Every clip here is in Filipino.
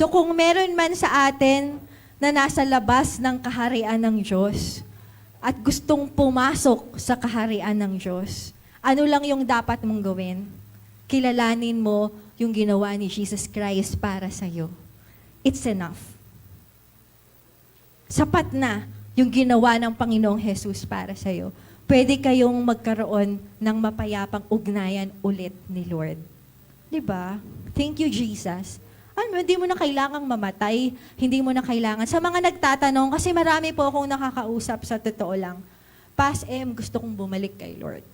So kung meron man sa atin na nasa labas ng kaharian ng Diyos at gustong pumasok sa kaharian ng Diyos, ano lang yung dapat mong gawin? Kilalanin mo yung ginawa ni Jesus Christ para sa iyo. It's enough. Sapat na yung ginawa ng Panginoong Jesus para sa iyo. Pwede kayong magkaroon ng mapayapang ugnayan ulit ni Lord. 'Di ba? Thank you, Jesus. Ano, hindi mo na kailangang mamatay, hindi mo na kailangan. Sa mga nagtatanong, kasi marami po akong nakakausap sa totoo lang, Pas M, gusto kong bumalik kay Lord.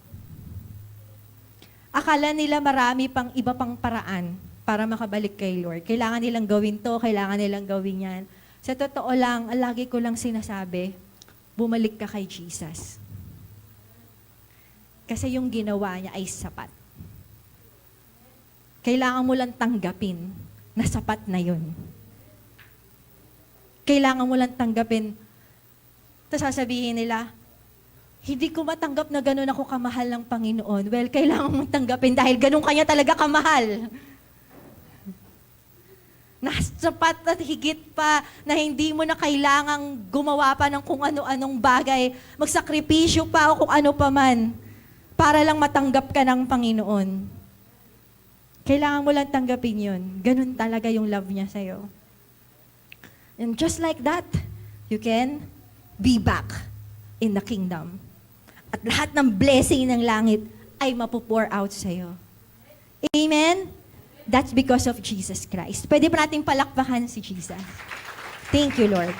Akala nila marami pang iba pang paraan para makabalik kay Lord. Kailangan nilang gawin to, kailangan nilang gawin yan. Sa totoo lang, ang lagi ko lang sinasabi, bumalik ka kay Jesus. Kasi yung ginawa niya ay sapat. Kailangan mo lang tanggapin na sapat na yun. Kailangan mo lang tanggapin. Tapos sasabihin nila, hindi ko matanggap na ganun ako kamahal ng Panginoon. Well, kailangan mong tanggapin dahil ganun kanya talaga kamahal. Nasapat at higit pa na hindi mo na kailangang gumawa pa ng kung ano-anong bagay, magsakripisyo pa o kung ano pa man para lang matanggap ka ng Panginoon. Kailangan mo lang tanggapin yun. Ganun talaga yung love niya sa'yo. And just like that, you can be back in the kingdom. At lahat ng blessing ng langit ay mapupour out sa'yo. Amen? That's because of Jesus Christ. Pwede pa nating palakpakan si Jesus. Thank you, Lord.